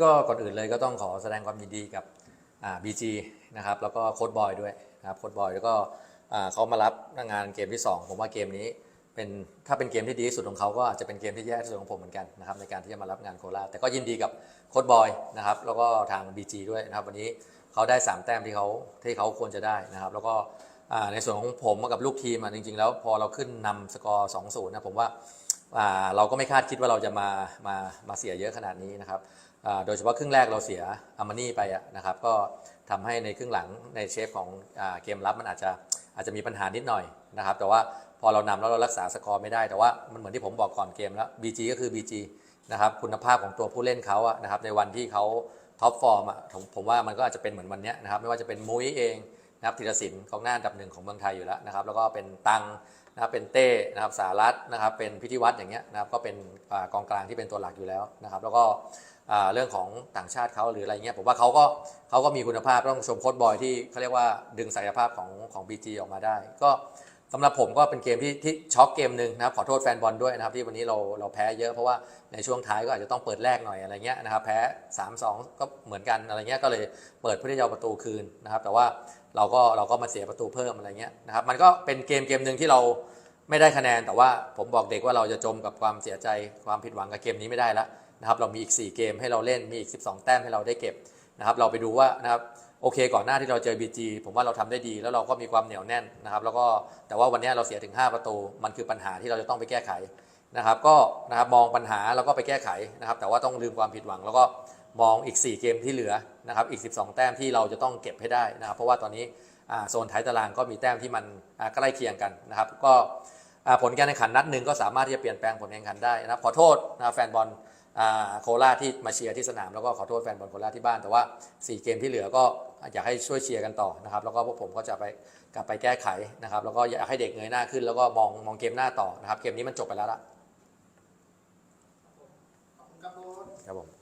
ก็ก่อนอื่นเลยก็ต้องขอแสดงความยินดีกับบีจีนะครับแล้วก็โค้ดบอยด้วยนะครับโค้ดบอยแล้วก็เขามารับงานเกมที่ 2 ผมว่าเกมนี้เป็นถ้าเป็นเกมที่ดีที่สุดของเขาก็อาจจะเป็นเกมที่แย่ที่สุดของผมเหมือนกันนะครับในการที่จะมารับงานโคราชแต่ก็ยินดีกับโค้ดบอยนะครับแล้วก็ทาง BG ด้วยนะครับวันนี้เขาได้ 3 แต้มที่เขาที่เขาควรจะได้นะครับแล้วก็ในส่วนของผมกับลูกทีมอะจริง ๆ แล้วพอเราขึ้นนำสกอร์2-0นะผมว่า เราก็ไม่คาดคิดว่าเราจะมามามาเสียเยอะขนาดนี้นะครับโดยเฉพาะครึ่งแรกเราเสียอามานี่ไปนะครับ ก็ทำให้ในครึ่งหลังในเชฟของอเกมรับมันอาจจะอาจจะมีปัญหานิดหน่อยนะครับ แต่ว่าพอเรานำแล้วเรารักษาสกอร์ไม่ได้ แต่ว่ามันเหมือนที่ผมบอกก่อนเกมแล้ว BG ก็คือ BG นะครับคุณภาพของตัวผู้เล่นเขาอะนะครับในวันที่เขาท็อปฟอร์มอะผมผมว่ามันก็อาจจะเป็นเหมือนวันนี้นะครับไม่ว่าจะเป็นมุ้ยเอง นะครับธีรศิลป์กองหน้าอันดับหนึ่งของเมืองไทยอยู่แล้วนะครับ แล้วก็เป็นตังนะครับเป็นเต้นะครับสารัตนะครับเป็นพิธีวัตรอย่างเงี้ยนะครับก็เป็นกองกลางที่เป็นตัวหลักอยู่แล้วนะครับ แล้วก็เรื่องของต่างชาติเขาหรืออะไรเงี้ยผมว่าเขาก็เขาก็มีคุณภาพต้องชมโค้ดบอยที่เขาเรียกว่าดึงศักยภาพของของบีจีออกมาได้ ก็ สำหรับผมก็เป็นเกมที่ที่ช็อกเกมหนึ่งนะครับขอโทษแฟนบอลด้วยนะครับที่วันนี้เราเราแพ้เยอะเพราะว่าในช่วงท้ายก็อาจจะต้องเปิดแรกหน่อยอะไรเงี้ยนะครับแพ้ 3-2 ก็เหมือนกันอะไรเงี้ยก็เลยเปิดเพื่อที่จะเอาประตูคืนนะครับแต่ว่าเราก็เราก็มาเสียประตูเพิ่มอะไรเงี้ยนะครับมันก็เป็นเกมเกมหนึ่งที่เราไม่ได้คะแนน แต่ว่าผมบอกเด็กว่าเราจะจมกับความเสียใจความผิดหวังกับเกมนี้ไม่ได้แล้วนะครับเรามีอีก 4 เกมให้เราเล่นมีอีก 12 แต้มให้เราได้เก็บนะครับเราไปดูว่านะครับ โอเค ก่อนหน้าที่เราเจอ BG ผมว่าเราทำได้ดี แล้วเราก็มีความเหนียวแน่นนะครับ แล้วก็แต่ว่าวันนี้เราเสียถึง 5 ประตู มันคือปัญหาที่เราจะต้องไปแก้ไขนะครับ ก็นะครับมองปัญหาแล้วก็ไปแก้ไขนะครับ แต่ว่าต้องลืมความผิดหวัง แล้วก็มองอีก 4 เกมที่เหลือนะครับ อีก 12 แต้มที่เราจะต้องเก็บให้ได้นะครับ เพราะว่าตอนนี้โซนท้ายตารางก็มีแต้มที่มันใกล้เคียงกันนะครับ ก็ผลการแข่งขันนัดหนึ่งก็สามารถที่จะเปลี่ยนแปลงผลการแข่งขันได้นะครับ ขอโทษนะแฟนบอลโคราชที่มาเชียร์ที่สนามแล้วก็ขอโทษแฟนบอลโคราชที่บ้านแต่ว่า 4 เกมที่เหลือก็ อยากให้ช่วยเชียร์กันต่อนะครับ แล้วก็พวกผมก็จะไปกลับไปแก้ไขนะครับ แล้วก็อยากให้เด็กเงยหน้าขึ้น แล้วก็มองมองเกมหน้าต่อนะครับ เกมนี้มันจบไปแล้วละขอบคุณครับโบ๊ทครับผม